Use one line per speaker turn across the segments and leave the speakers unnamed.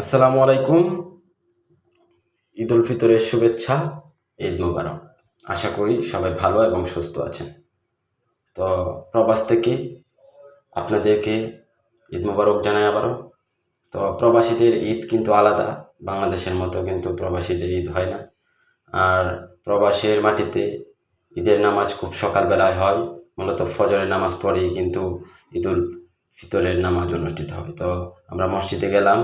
আসসালামু আলাইকুম। ঈদ উল ফিতরের শুভেচ্ছা, ঈদ মুবারক। আশা করি সবাই ভালো এবং সুস্থ আছেন। তো প্রবাস থেকে আপনাদেরকে ঈদ মুবারক জানাই আবারও। তো প্রবাসীদের ঈদ কিন্তু আলাদা, বাংলাদেশের মতো কিন্তু প্রবাসীদের ঈদ হয় না। আর প্রবাসের মাটিতে ঈদের নামাজ খুব সকালবেলায় হয়, মূলত ফজরের নামাজ পরেই কিন্তু ঈদুল ফিতরের নামাজ অনুষ্ঠিত হয়। তো আমরা মসজিদে গেলাম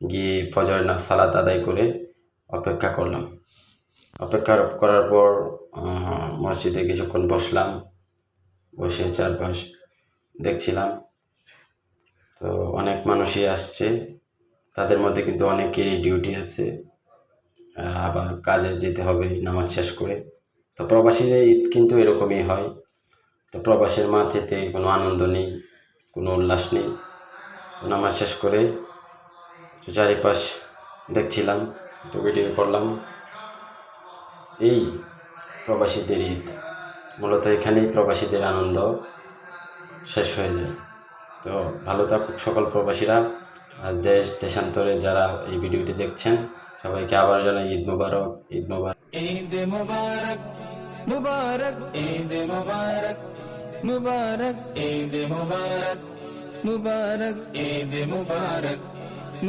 গিয়ে ফজরের না সালাত আদায় করে অপেক্ষা করলাম। অপেক্ষা করার পর মসজিদে কিছুক্ষণ বসলাম, বসে চারপাশ দেখছিলাম। তো অনেক মানুষই আসছে, তাদের মধ্যে কিন্তু অনেকেরই ডিউটি আছে। আবার কাজে যেতে হবে, নামাজ শেষ করে। তো প্রবাসীদের ঈদ কিন্তু এরকমই হয়। তো প্রবাসের মাঝেতে কোনো আনন্দ নেই, কোনো উল্লাস নেই। তো নামাজ শেষ করে তো চারিপাশ দেখছিলাম একটু ভিডিও করলাম। এই প্রবাসীদের ঈদ। মূলত এখানেই প্রবাসীদের আনন্দ শেষ হয়ে যায়। তো ভালো থাকুক সকল প্রবাসীরা আর দেশ, দেশান্তরে যারা এই ভিডিওটি দেখছেন, সবাইকে আবার জানাই ঈদ মুবারক ঈদ মুবারক।
ঈদ মুবারক মুবারক, ঈদ মুবারক মুবারক, ঈদ মুবারক মুবারক, ঈদ মুবারक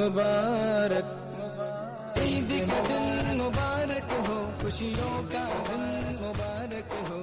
मुबारक ईद का दिन मुबारक हो खुशियों का दिन मुबारक हो